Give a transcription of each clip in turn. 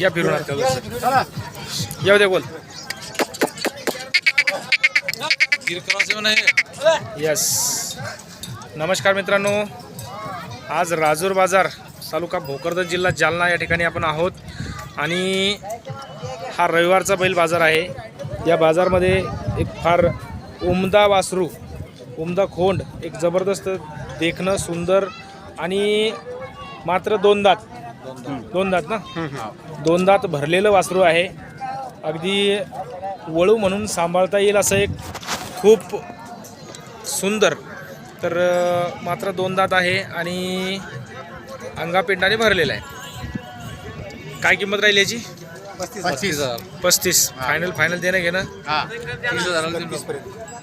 या फिरून आता येऊ दे बोल. येस नमस्कार मित्रांनो. आज राजूर बाजार तालुका भोकरदन जिल्हा जालना या ठिकाणी आपण आहोत. आणि हा रविवारचा बैल बाजार आहे. या बाजारमध्ये एक फार उमदा वासरू उमदा खोंड एक जबरदस्त देखणं सुंदर आणि मात्र दोन दात. दोन दात ना? दोन दात भरलेलं वासरू आहे. अगदी वळू म्हणून सांभाळता येईल असं एक खूप सुंदर. तर मात्र दोन दात आहे आणि अंगापिंडाने भरलेला आहे. काय किंमत राहील याची? पस्तीस पस्तीस. फायनल फायनल देणं घेणं? हा.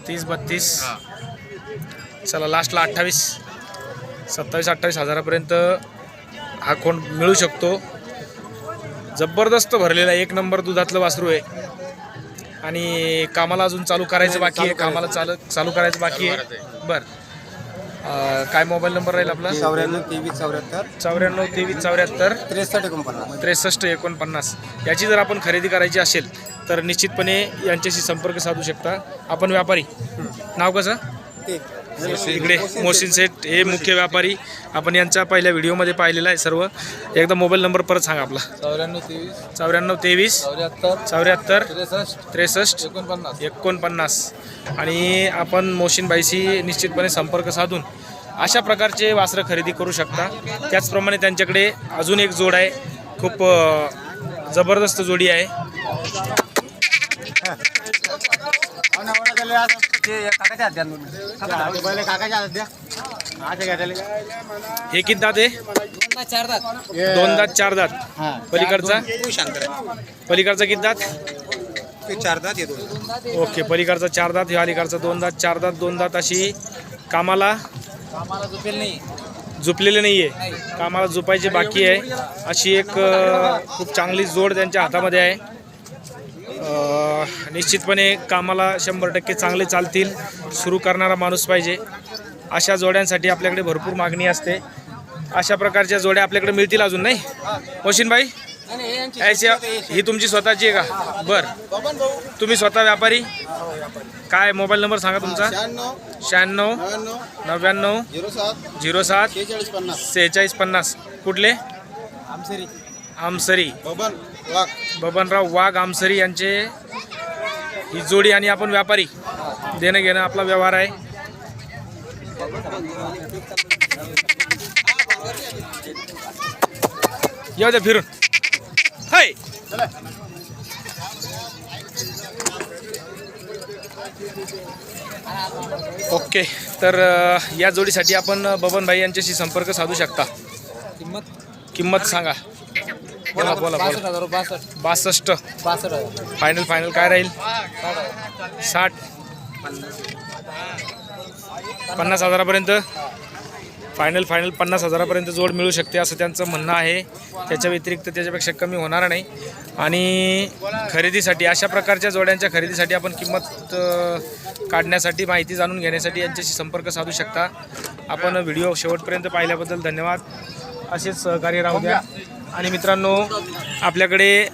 तीस बत्तीस. चला लास्टला अठ्ठावीस. सत्तावीस अठ्ठावीस हजारापर्यंत हा कोण मिळू शकतो? जबरदस्त भरलेला. एक नंबर दुधातलं वासरू आहे. आणि कामाला अजून चालू करायचं बाकी आहे. कामाला चालू चालू करायचं बाकी आहे. बर. काय मोबाईल नंबर राहील आपला? चौऱ्याण्णव तेवीस चौऱ्याहत्तर. चौऱ्याण्णव तेवीस चौऱ्याहत्तर. त्रेसष्ट एकोणपन्नास. त्रेसष्ट एकोणपन्नास. याची जर आपण खरेदी करायची असेल तर निश्चितपणे यांच्याशी संपर्क साधू शकता. आपण व्यापारी. नाव कसं? ते. इकडे मोहसिन सेठ हे मुख्य व्यापारी. आपण यांच्या पहिल्या व्हिडिओमध्ये पाहिलेला आहे सर्व. एकदा मोबाईल नंबर परत सांगा आपला. चौऱ्याण्णव तेवीस. चौऱ्याण्णव तेवीस. चौऱ्याहत्तर. चौऱ्याहत्तर. त्रेसष्ट. त्रेसष्ट. एकोणपन्नास. एकोणपन्नास. आणि आपण मोहसिनबाईशी निश्चितपणे संपर्क साधून अशा प्रकारचे वासरं खरेदी करू शकता. त्याचप्रमाणे त्यांच्याकडे अजून एक जोड आहे. खूप जबरदस्त जोडी आहे. हे किती दात आहे? दोन दात चार दात. पलीकडचा? पलीकडचा किती दात? चार दात येतो. ओके पलीकडचा चार दात ह्या अलीकडचा दोन दात चार दात दोन दात अशी कामाला? आम्हाला झोपेल नाही. झुपलेले नाही. आहे कामाला झुपायची बाकी आहे. अशी एक अ, खूप चांगली जोड त्यांच्या हातामध्ये आहे. निश्चितपणे कामाला शंभर टक्के चांगले चालतील सुरू करणारा माणूस पाहिजे. अशा जोड्यांसाठी आपल्याकडे भरपूर मागणी असते. अशा प्रकारच्या जोड्या आपल्याकडे मिळतील अजून नाही? मोशीनबाई याच्या ही तुमची स्वतःची आहे का? बर. तुम्ही स्वतः व्यापारी? काय मोबाईल नंबर सांगा तुमचा? शहाण्णव नव्याण्णव झिरो सात सेहेचाळीस पन्नास. कुठले? आमसरी. बबन वाघ. बबनराव वाघ आमसरी यांचे ही जोडी आणि आपण व्यापारी. देणं घेणं आपला व्यवहार आहे. येऊ द्या फिरून. हाय! ओके तर या जोडीसाठी आपण बबनभाई यांच्याशी संपर्क साधू शकता. किंमत? किंमत सांगा. बोला बोला बासष्ट बोला हजार बासष्ट. बासष्ट. बासष्ट हजार. फायनल फायनल काय राहील? साठ पन्नास हजारापर्यंत. फायनल फायनल पन्नास हजारापर्यंत जोड मिळू शकते असं त्यांचं म्हणणं आहे. त्याच्या व्यतिरिक्त त्याच्यापेक्षा कमी होणार नाही. आणि खरेदीसाठी अशा प्रकारच्या जोड्यांच्या खरेदीसाठी आपण किंमत अ, काढण्यासाठी माहिती जाणून घेण्यासाठी यांच्याशी संपर्क साधू शकता. आपण व्हिडिओ शेवटपर्यंत पाहिल्याबद्दल धन्यवाद. असेच सहकार्य राहू द्या. आणि मित्रांनो आपल्याकडे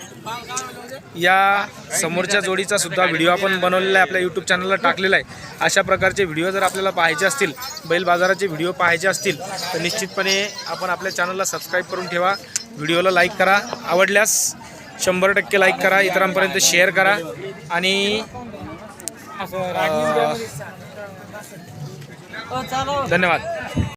या समोरच्या जोडीचा सुद्धा व्हिडिओ आपण बनवलेला आहे आपल्या यूट्यूब चॅनलला टाकलेला आहे. अशा प्रकारचे व्हिडिओ जर आपल्याला पाहायचे असतील बैल बाजाराचे व्हिडिओ पाहायचे असतील तर निश्चितपणे आपण आपल्या चॅनलला सबस्क्राईब करून ठेवा. व्हिडिओला लाईक करा. आवडल्यास शंभर टक्के लाईक करा इतरांपर्यंत शेअर करा. आणि अं, धन्यवाद.